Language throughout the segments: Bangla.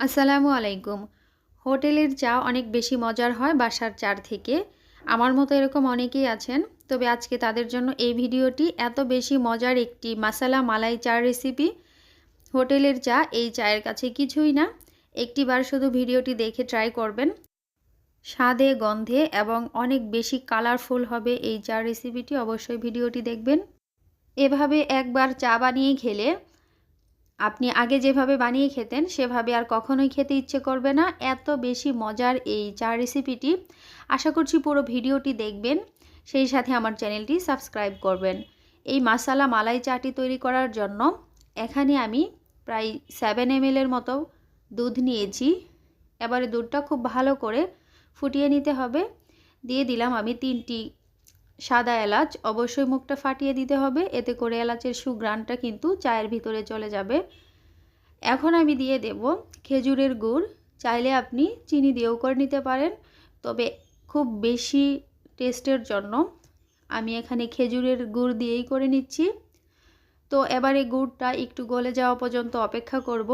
আসসালামু আলাইকুম। হোটেলের চা অনেক বেশি মজার হয় বাসার চার থেকে। আমার মতো এরকম অনেকেই আছেন। তবে আজকে তাদের জন্য এই ভিডিওটি এত বেশি মজার একটি মাসালা মালাই চার রেসিপি। হোটেলের চা এই চায়ের কাছে কিছুই না। একটিবার শুধু ভিডিওটি দেখে ট্রাই করবেন। স্বাদে, গন্ধে এবং অনেক বেশি কালারফুল হবে এই চা রেসিপিটি অবশ্যই ভিডিওটি দেখবেন। এভাবে একবার চা বানিয়ে খেলে আপনি আগে যেভাবে বানিয়ে খেতেন, সেভাবে আর কখনোই খেতে ইচ্ছে করবে না। এত বেশি মজার এই চা রেসিপিটি আশা করছি পুরো ভিডিওটি দেখবেন। সেই সাথে আমার চ্যানেলটি সাবস্ক্রাইব করবেন। এই মাসালা মালাই চাটি তৈরি করার জন্য এখানে আমি প্রায় সেভেন এম এর মতো দুধ নিয়েছি। এবারে দুধটা খুব ভালো করে ফুটিয়ে নিতে হবে। দিয়ে দিলাম আমি তিনটি সাদা এলাচ অবশ্যই মুখটা ফাটিয়ে দিতে হবে। এতে করে এলাচের সুগ্রানটা কিন্তু চায়ের ভিতরে চলে যাবে। এখন আমি দিয়ে দেব খেজুরের গুড়। চাইলে আপনি চিনি দিয়েও করে নিতে পারেন। তবে খুব বেশি টেস্টের জন্য আমি এখানে খেজুরের গুড় দিয়েই করে নিচ্ছি। তো এবারে গুড়টা একটু গলে যাওয়া পর্যন্ত অপেক্ষা করব।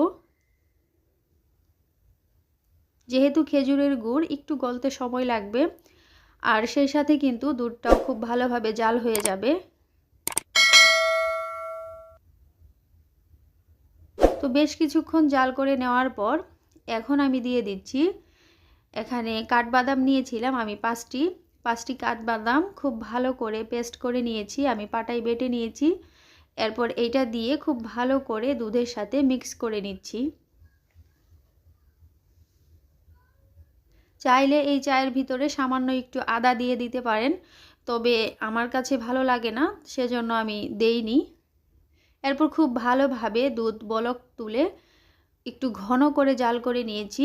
যেহেতু খেজুরের গুড় একটু গলতে সময় লাগবে আর সেই সাথে কিন্তু দুধটাও খুব ভালোভাবে জাল হয়ে যাবে। তো বেশ কিছুক্ষণ জাল করে নেওয়ার পর এখন আমি দিয়ে দিচ্ছি, এখানে কাঠবাদাম নিয়েছিলাম আমি পাঁচটি পাঁচটি কাঠবাদাম খুব ভালো করে পেস্ট করে নিয়েছি, আমি পাটাই বেটে নিয়েছি, এরপর এইটা দিয়ে খুব ভালো করে দুধের সাথে মিক্স করে নিচ্ছি। চাইলে এই চায়ের ভিতরে সামান্য একটু আদা দিয়ে দিতে পারেন। তবে আমার কাছে ভালো লাগে না, সেজন্য আমি দেইনি। এরপর খুব ভালোভাবে দুধ বলক তুলে একটু ঘন করে জাল করে নিয়েছি।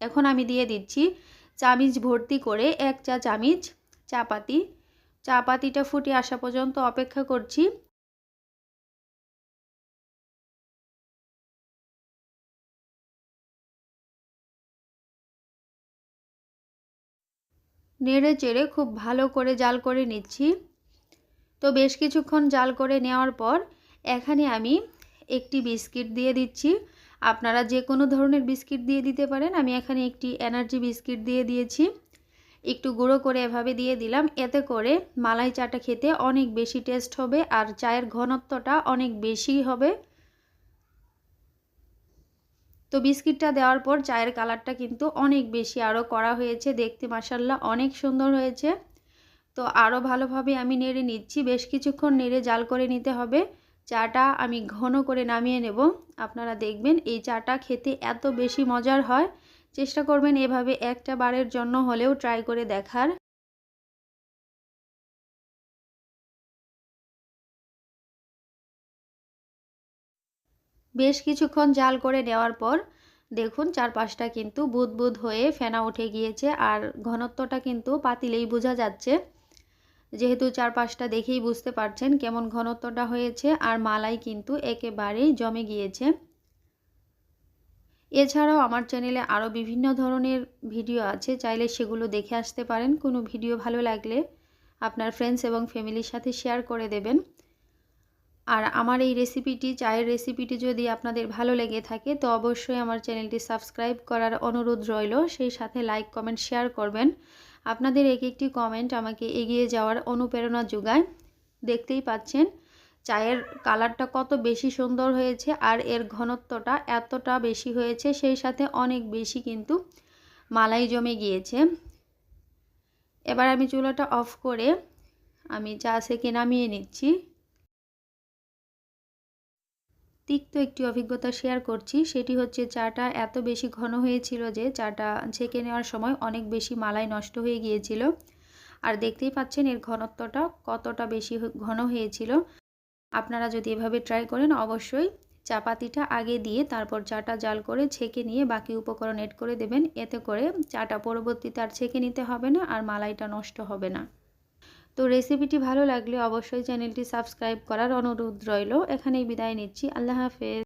এখন আমি দিয়ে দিচ্ছি চামিচ ভর্তি করে এক চা চামিচ চাপাতি। চাপাতিটা ফুটে আসা পর্যন্ত অপেক্ষা করছি। নেড়ে চেড়ে খুব ভালো করে জাল করে নিচ্ছি। তো বেশ কিছুক্ষণ জাল করে নেওয়ার পর এখানে আমি একটি বিস্কিট দিয়ে দিচ্ছি। আপনারা যে কোনো ধরনের বিস্কিট দিয়ে দিতে পারেন। আমি এখানে একটি এনার্জি বিস্কিট দিয়ে দিয়েছি। একটু গুঁড়ো করে এভাবে দিয়ে দিলাম। এতে করে মালাই চাটা খেতে অনেক বেশি টেস্ট হবে আর চায়ের ঘনত্বটা অনেক বেশি হবে। তো বিস্কিটটা দেওয়ার পর চায়ের কালারটা কিন্তু অনেক বেশি। আরও করা হয়েছে, দেখতে মাসাল্লাহ অনেক সুন্দর হয়েছে। তো আরও ভালোভাবে আমি নেড়ে নিচ্ছি, বেশ কিছুক্ষণ নেড়ে জাল করে নিতে হবে। চাটা আমি ঘন করে নামিয়ে নেব। আপনারা দেখবেন এই চাটা খেতে এত বেশি মজার হয়। চেষ্টা করবেন এভাবে একটা বারের জন্য হলেও ট্রাই করে দেখার। বেশ কিছুক্ষণ জাল করে নেওয়ার পর দেখুন চারপাশটা কিন্তু বুদ বুদ হয়ে ফেনা উঠে গিয়েছে আর ঘনত্বটা কিন্তু পাতিলেই বোঝা যাচ্ছে। যেহেতু চারপাশটা দেখেই বুঝতে পারছেন কেমন ঘনত্বটা হয়েছে আর মালাই কিন্তু একেবারেই জমে গিয়েছে। এছাড়াও আমার চ্যানেলে আরও বিভিন্ন ধরনের ভিডিও আছে, চাইলে সেগুলো দেখে আসতে পারেন। কোনো ভিডিও ভালো লাগলে আপনার ফ্রেন্ডস এবং ফ্যামিলির সাথে শেয়ার করে দেবেন। আর আমার এই রেসিপিটি চায়ের রেসিপিটি যদি আপনাদের ভালো লেগে থাকে, তো অবশ্যই আমার চ্যানেলটি সাবস্ক্রাইব করার অনুরোধ রইল। সেই সাথে লাইক কমেন্ট শেয়ার করবেন। আপনাদের এক একটি কমেন্ট আমাকে এগিয়ে যাওয়ার অনুপ্রেরণা যোগায়। দেখতেই পাচ্ছেন, চায়ের কালারটা কত বেশি সুন্দর হয়েছে আর এর ঘনত্বটা এতটা বেশি হয়েছে, সেই সাথে অনেক বেশি কিন্তু মালাই জমে গিয়েছে। এবার আমি চুলাটা অফ করে আমি চা সেকে নামিয়ে নিচ্ছি। তিক্ত একটি অভিজ্ঞতা শেয়ার করছি, সেটি হচ্ছে চাটা এত বেশি ঘন হয়েছিল যে চাটা ছেঁকে নেওয়ার সময় অনেক বেশি মালাই নষ্ট হয়ে গিয়েছিল। আর দেখতেই পাচ্ছেন এর ঘনত্বটা কতটা বেশি ঘন হয়েছিল। আপনারা যদি এভাবে ট্রাই করেন, অবশ্যই চাপাতিটা আগে দিয়ে তারপর চাটা জাল করে ছেঁকে নিয়ে বাকি উপকরণ এড করে দেবেন। এতে করে চাটা পরবর্তীতে আর ছেঁকে নিতে হবে না, আর মালাইটা নষ্ট হবে না। তো রেসিপিটি ভালো লাগলে অবশ্যই চ্যানেলটি সাবস্ক্রাইব করার অনুরোধ রইল। এখানেই বিদায় নিচ্ছি। আল্লাহ হাফেজ।